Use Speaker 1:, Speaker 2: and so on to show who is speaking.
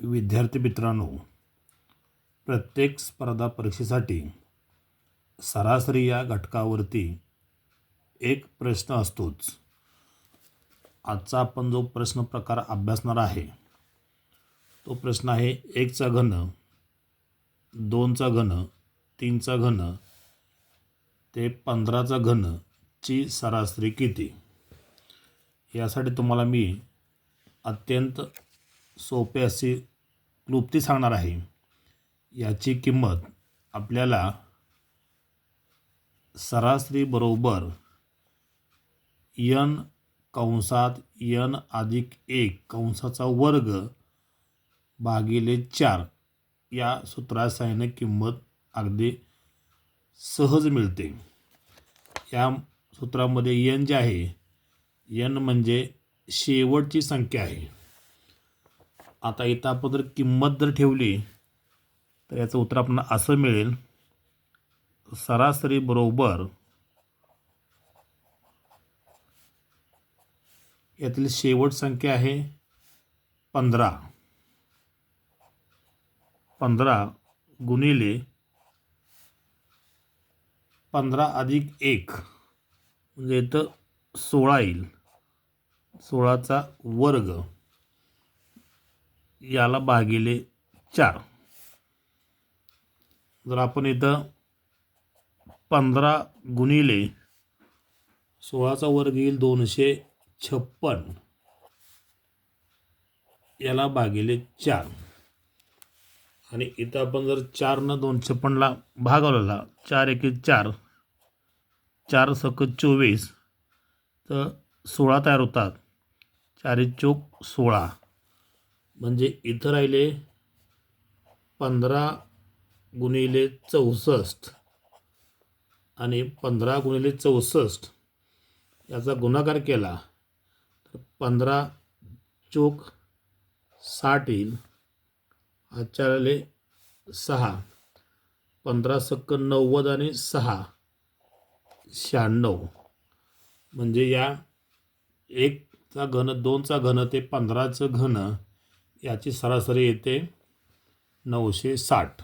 Speaker 1: विद्यार्थी मित्रांनो प्रत्येक स्पर्धा परीक्षेसाठी सरासरी या घटकावरती एक प्रश्न असतोच. आजचा आपण जो प्रश्न प्रकार अभ्यासणार आहे तो प्रश्न आहे एकचा घन दोनचा घन तीनचा घन ते पंधराचा घन ची सरासरी किती? यासाठी तुम्हाला मी अत्यंत सोपे अशी क्लुप्ती सांगणार आहे. याची किंमत आपल्याला सरासरी बरोबर यन कंसात यन अधिक एक कंसाचा वर्ग भागिले चार या सूत्रासायने किंमत अगदी सहज मिळते. या सूत्रामध्ये यन जे आहे यन म्हणजे शेवटची संख्या आहे. आता इथं आपण जर किंमत जर ठेवली तर याचं उत्तर आपण असं मिळेल सरासरी बरोबर यातील शेवट संख्या आहे पंधरा. पंधरा गुणिले पंधरा अधिक एक म्हणजे इथं सोळा येईल. सोळाचा वर्ग. याला भागिले चार. जर आपण इथं पंधरा गुणिले सोळाचा वर्ग येईल दोनशे छप्पन. याला भागिले चार. आणि इथं आपण जर चारनं दोन छप्पनला भागवलेला चार एके चार चार सक चोवीस तर सोळा तयार होतात. चारी चोक सोळा. म्हणजे इथं राहिले पंधरा गुणिले चौसष्ट आणि पंधरा गुणिले चौसष्ट याचा गुणाकार केला तर पंधरा चोक साठ येईल. आचारले सहा पंधरा सक्क नव्वद आणि सहा शहाण्णव. म्हणजे या एकचा घन दोनचा घन ते पंधराचं घन याची सरासरी येते नऊशे साठ.